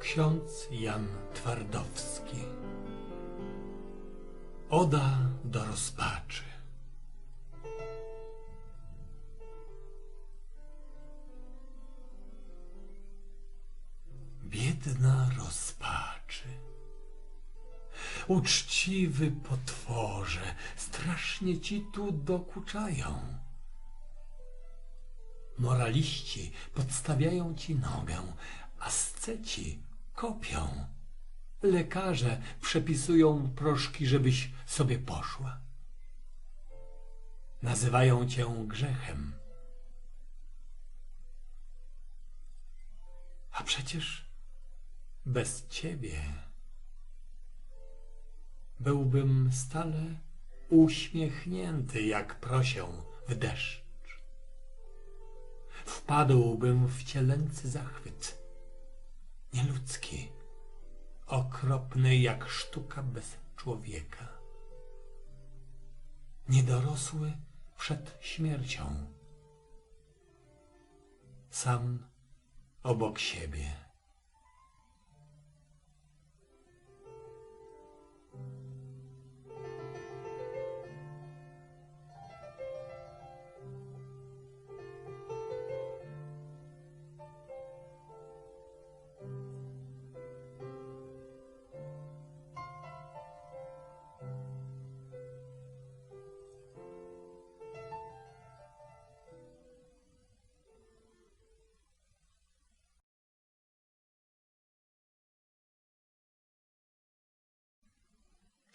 Ksiądz Jan Twardowski. Oda do rozpaczy. Biedna rozpaczy. Uczciwy potworze, strasznie ci tu dokuczają. Moraliści podstawiają ci nogę, asceci kopią. Lekarze przepisują proszki, żebyś sobie poszła. Nazywają cię grzechem. A przecież bez ciebie byłbym stale uśmiechnięty jak prosię w deszcz. Wpadłbym w cielęcy zachwyt, nieludzki, okropny jak sztuka bez człowieka. Niedorosły przed śmiercią, sam obok siebie.